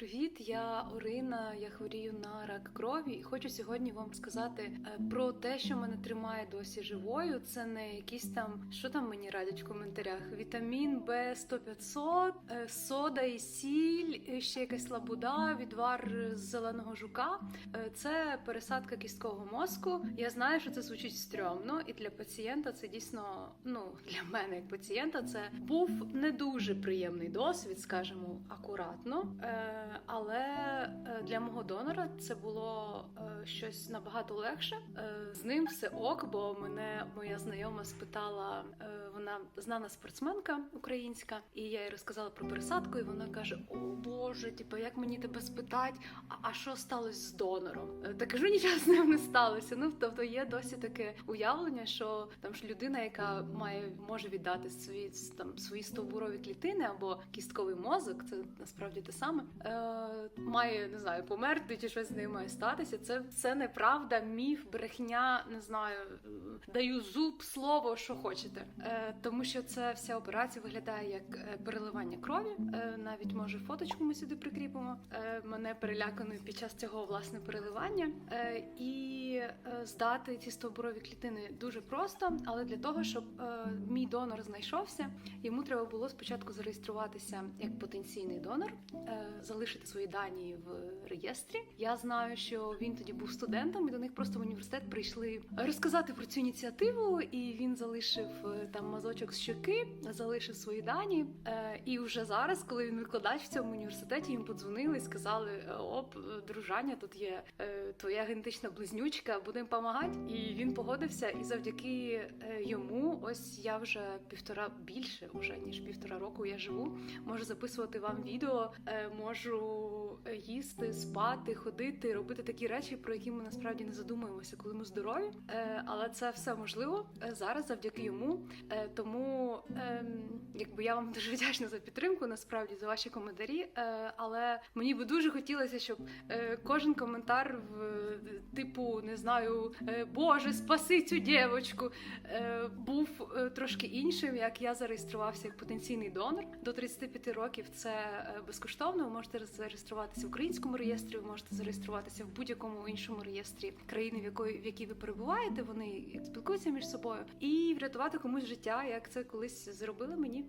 Привіт, я Орина. Я хворію на рак крові і хочу сьогодні вам сказати е, про те, що мене тримає досі живою. Це не якісь там, що там мені радять в коментарях. Вітамін Б 100 500 е, сода і сіль, е, ще якась лабуда, відвар з зеленого жука. Це пересадка кісткового мозку. Я знаю, що це звучить стрьомно, і для пацієнта це дійсно, ну для мене як пацієнта, це був не дуже приємний досвід, скажімо, акуратно. Мого донора це було е, щось набагато легше. Е, З ним все ок, бо мене моя знайома спитала, е, вона знана спортсменка українська, і я їй розказала про пересадку, і вона каже: О Боже, типу, як мені тебе спитать, а, що сталося з донором? Е, Та кажу, нічого з ним не сталося. Ну тобто є досі таке уявлення, що там ж людина, яка має може віддати свої там свої стовбурові клітини або кістковий мозок, це насправді те саме. Має не знаю, померти чи щось з нею має статися. Це все неправда, міф, брехня, не знаю, даю зуб, слово, що хочете. Е, тому що це вся операція виглядає як е, переливання крові. Е, навіть може фоточку ми сюди прикріпимо. Е, мене переляканою під час цього власне переливання. Е, і е, здати ці стовбурові клітини дуже просто, але для того, щоб е, мій донор знайшовся, йому треба було спочатку зареєструватися як потенційний донор, е, залишити свої дані в реєстрі. Я знаю, що він тоді був студентом, і до них просто в університет прийшли розказати про цю ініціативу. І він залишив е, там мазочок з щоки, залишив свої дані. Е, І вже зараз, коли він викладач в цьому університеті, їм подзвонили і сказали: е, Оп, дружання, тут є твоя генетична близнючка, будемо допомагати. І він погодився. І завдяки йому, ось я вже півтора більше, уже ніж півтора року я живу. Можу записувати вам відео, можу їсти, спати, ходити, робити такі речі, про які ми насправді не задумуємося, коли ми здорові. Е, Але це все можливо е, зараз завдяки йому. Е, Тому ем, якби я вам дуже вдячна за підтримку, насправді за ваші коментарі. Але мені би дуже хотілося, щоб кожен коментар в типу не знаю, Боже, спаси цю дівочку, був трошки іншим, як я зареєструвався як потенційний донор. До 35 років це безкоштовно. Ви можете зареєструватися в українському реєстрі, ви можете зареєструватися в будь-якому іншому реєстрі країни, в якої в якій ви перебуваєте. Вони спілкуються між собою і врятувати комусь життя, як це колись зробили мені.